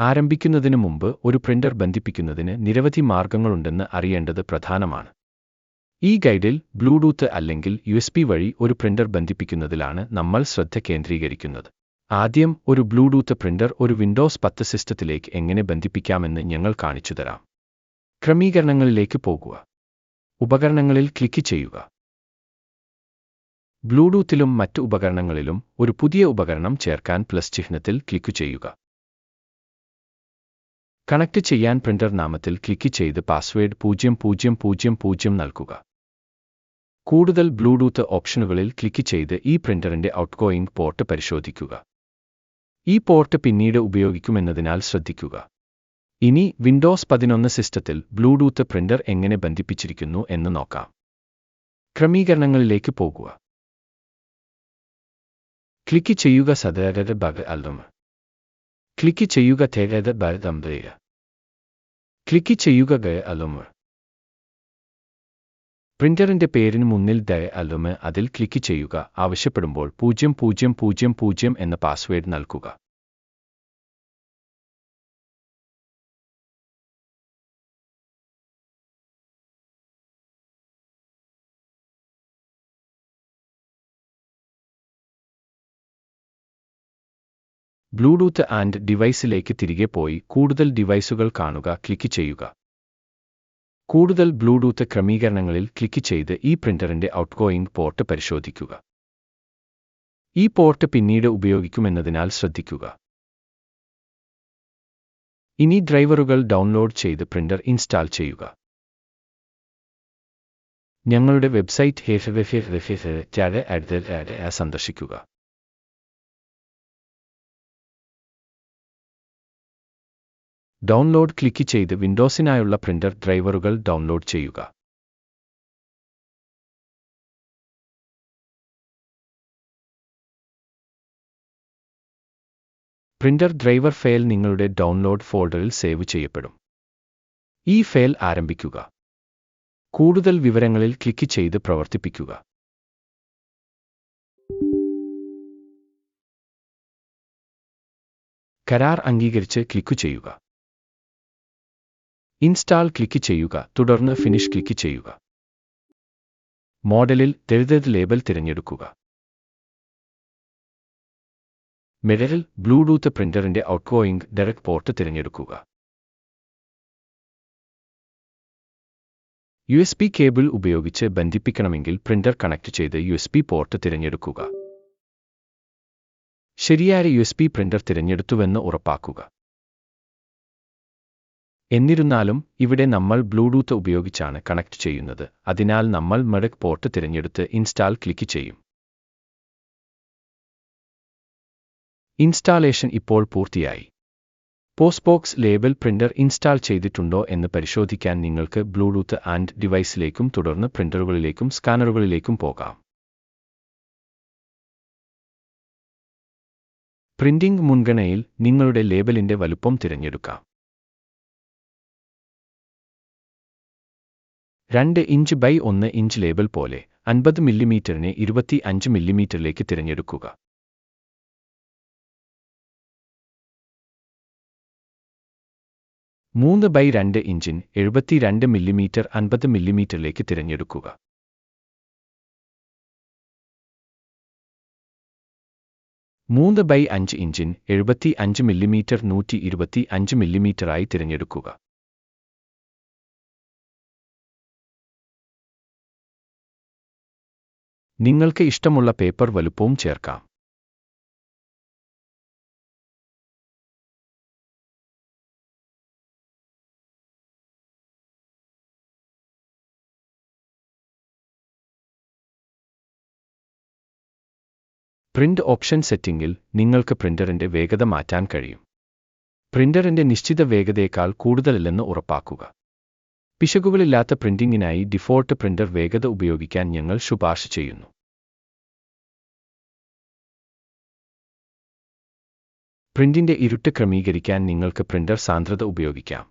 ആരംഭിക്കുന്നതിന് മുമ്പ് ഒരു പ്രിന്റർ ബന്ധിപ്പിക്കുന്നതിന് നിരവധി മാർഗങ്ങളുണ്ടെന്ന് അറിയേണ്ടത് പ്രധാനമാണ്. ഈ ഗൈഡിൽ ബ്ലൂടൂത്ത് അല്ലെങ്കിൽ യു വഴി ഒരു പ്രിന്റർ ബന്ധിപ്പിക്കുന്നതിലാണ് നമ്മൾ ശ്രദ്ധ കേന്ദ്രീകരിക്കുന്നത്. ആദ്യം ഒരു ബ്ലൂടൂത്ത് പ്രിന്റർ ഒരു വിൻഡോസ് പത്ത് സിസ്റ്റത്തിലേക്ക് എങ്ങനെ ബന്ധിപ്പിക്കാമെന്ന് ഞങ്ങൾ കാണിച്ചുതരാം ക്രമീകരണങ്ങളിലേക്ക് പോകുക. ഉപകരണങ്ങളിൽ ക്ലിക്ക് ചെയ്യുക. ബ്ലൂടൂത്തിലും മറ്റ് ഉപകരണങ്ങളിലും ഒരു പുതിയ ഉപകരണം ചേർക്കാൻ പ്ലസ് ചിഹ്നത്തിൽ ക്ലിക്ക് ചെയ്യുക. കണക്ട് ചെയ്യാൻ പ്രിന്റർ നാമത്തിൽ ക്ലിക്ക് ചെയ്ത് പാസ്വേഡ് പൂജ്യം പൂജ്യം പൂജ്യം പൂജ്യം നൽകുക. കൂടുതൽ ബ്ലൂടൂത്ത് ഓപ്ഷനുകളിൽ ക്ലിക്ക് ചെയ്ത് ഈ പ്രിന്ററിന്റെ ഔട്ട്ഗോയിംഗ് പോർട്ട് പരിശോധിക്കുക. ഈ പോർട്ട് പിന്നീട് ഉപയോഗിക്കുമെന്നതിനാൽ ശ്രദ്ധിക്കുക. ഇനി വിൻഡോസ് പതിനൊന്ന് സിസ്റ്റത്തിൽ ബ്ലൂടൂത്ത് പ്രിന്റർ എങ്ങനെ ബന്ധിപ്പിച്ചിരിക്കുന്നു എന്ന് നോക്കാം. ക്രമീകരണങ്ങളിലേക്ക് പോകുക. ക്ലിക്ക് ചെയ്യുക സദാരത ബഗ് അല്ലും ക്ലിക്ക് ചെയ്യുക തേരത ബരതമ്പയ ക്ലിക്ക് ചെയ്യുക ഗയ അലോമ. പ്രിന്ററിന്റെ പേരിന് മുന്നിൽ ദയ അലോമ അതിൽ ക്ലിക്ക് ചെയ്യുക. ആവശ്യപ്പെടുമ്പോൾ പൂജ്യം പൂജ്യം പൂജ്യം പൂജ്യം എന്ന പാസ്വേഡ് നൽകുക. ബ്ലൂടൂത്ത് ആൻഡ് ഡിവൈസിലേക്ക് തിരികെ പോയി കൂടുതൽ ഡിവൈസുകൾ കാണുക ക്ലിക്ക് ചെയ്യുക. കൂടുതൽ ബ്ലൂടൂത്ത് ക്രമീകരണങ്ങളിൽ ക്ലിക്ക് ചെയ്ത് ഈ പ്രിന്ററിന്റെ ഔട്ട്ഗോയിംഗ് പോർട്ട് പരിശോധിക്കുക. ഈ പോർട്ട് പിന്നീട് ഉപയോഗിക്കുമെന്നതിനാൽ ശ്രദ്ധിക്കുക. ഇനി ഡ്രൈവറുകൾ ഡൗൺലോഡ് ചെയ്ത് പ്രിന്റർ ഇൻസ്റ്റാൾ ചെയ്യുക. ഞങ്ങളുടെ വെബ്സൈറ്റ് സന്ദർശിക്കുക. ഡൗൺലോഡ് ക്ലിക്ക് ചെയ്ത് വിൻഡോസിനായുള്ള പ്രിന്റർ ഡ്രൈവറുകൾ ഡൗൺലോഡ് ചെയ്യുക. പ്രിന്റർ ഡ്രൈവർ ഫയൽ നിങ്ങളുടെ ഡൗൺലോഡ് ഫോൾഡറിൽ സേവ് ചെയ്യപ്പെടും. ഈ ഫയൽ ആരംഭിക്കുക. കൂടുതൽ വിവരങ്ങളിൽ ക്ലിക്ക് ചെയ്ത് പ്രവർത്തിപ്പിക്കുക. കരാർ അംഗീകരിച്ച് ക്ലിക്കു ചെയ്യുക. ഇൻസ്റ്റാൾ ക്ലിക്ക് ചെയ്യുക. തുടർന്ന് ഫിനിഷ് ക്ലിക്ക് ചെയ്യുക. മോഡലിൽ തെഴുതത് ലേബൽ തിരഞ്ഞെടുക്കുക. മിററിൽ ബ്ലൂടൂത്ത് പ്രിന്ററിന്റെ ഔട്ട്ഗോയിംഗ് ഡയറക്ട് പോർട്ട് തിരഞ്ഞെടുക്കുക. യു എസ് പി കേബിൾ ഉപയോഗിച്ച് ബന്ധിപ്പിക്കണമെങ്കിൽ പ്രിന്റർ കണക്ട് ചെയ്ത് യു എസ് പി പോർട്ട് തിരഞ്ഞെടുക്കുക. ശരിയായ യു എസ് പി പ്രിന്റർ തിരഞ്ഞെടുത്തുവെന്ന് ഉറപ്പാക്കുക. എന്നിരുന്നാലും ഇവിടെ നമ്മൾ ബ്ലൂടൂത്ത് ഉപയോഗിച്ചാണ് കണക്ട് ചെയ്യുന്നത്. അതിനാൽ നമ്മൾ മെഡക് പോർട്ട് തിരഞ്ഞെടുത്ത് ഇൻസ്റ്റാൾ ക്ലിക്ക് ചെയ്യും. ഇൻസ്റ്റാളേഷൻ ഇപ്പോൾ പൂർത്തിയായി. പോസ്റ്റ്ബോക്സ് ലേബൽ പ്രിന്റർ ഇൻസ്റ്റാൾ ചെയ്തിട്ടുണ്ടോ എന്ന് പരിശോധിക്കാൻ നിങ്ങൾക്ക് ബ്ലൂടൂത്ത് ആൻഡ് ഡിവൈസിലേക്കും തുടർന്ന് പ്രിന്ററുകളിലേക്കും സ്കാനറുകളിലേക്കും പോകാം. പ്രിന്റിംഗ് മുൻഗണനയിൽ നിങ്ങളുടെ ലേബലിന്റെ വലുപ്പം തിരഞ്ഞെടുക്കാം. രണ്ട് ഇഞ്ച് ബൈ ഒന്ന് ഇഞ്ച് ലേബൽ പോലെ അൻപത് മില്ലിമീറ്ററിനെ ഇരുപത്തി അഞ്ച് മില്ലിമീറ്ററിലേക്ക് തിരഞ്ഞെടുക്കുക. മൂന്ന് ബൈ രണ്ട് ഇഞ്ചിൻ എഴുപത്തിരണ്ട് മില്ലിമീറ്റർ അൻപത് മില്ലിമീറ്ററിലേക്ക് തിരഞ്ഞെടുക്കുക. മൂന്ന് ബൈ അഞ്ച് ഇഞ്ചിൻ എഴുപത്തി അഞ്ച് മില്ലിമീറ്റർ നൂറ്റി ഇരുപത്തി അഞ്ച് മില്ലിമീറ്ററായി തിരഞ്ഞെടുക്കുക. നിങ്ങൾക്ക് ഇഷ്ടമുള്ള പേപ്പർ വലുപ്പവും ചേർക്കാം. പ്രിന്റ് ഓപ്ഷൻ സെറ്റിംഗിൽ നിങ്ങൾക്ക് പ്രിന്ററിന്റെ വേഗത മാറ്റാൻ കഴിയും. പ്രിന്ററിന്റെ നിശ്ചിത വേഗതയേക്കാൾ കൂടുതലല്ലെന്ന് ഉറപ്പാക്കുക. പിശകുകളില്ലാത്ത പ്രിന്റിംഗിനായി ഡിഫോൾട്ട് പ്രിന്റർ വേഗത ഉപയോഗിക്കാൻ ഞങ്ങൾ ശുപാർശ ചെയ്യുന്നു. പ്രിന്റിന്റെ ഇരുട്ട് ക്രമീകരിക്കാൻ നിങ്ങൾക്ക് പ്രിന്റർ സാന്ദ്രത ഉപയോഗിക്കാം.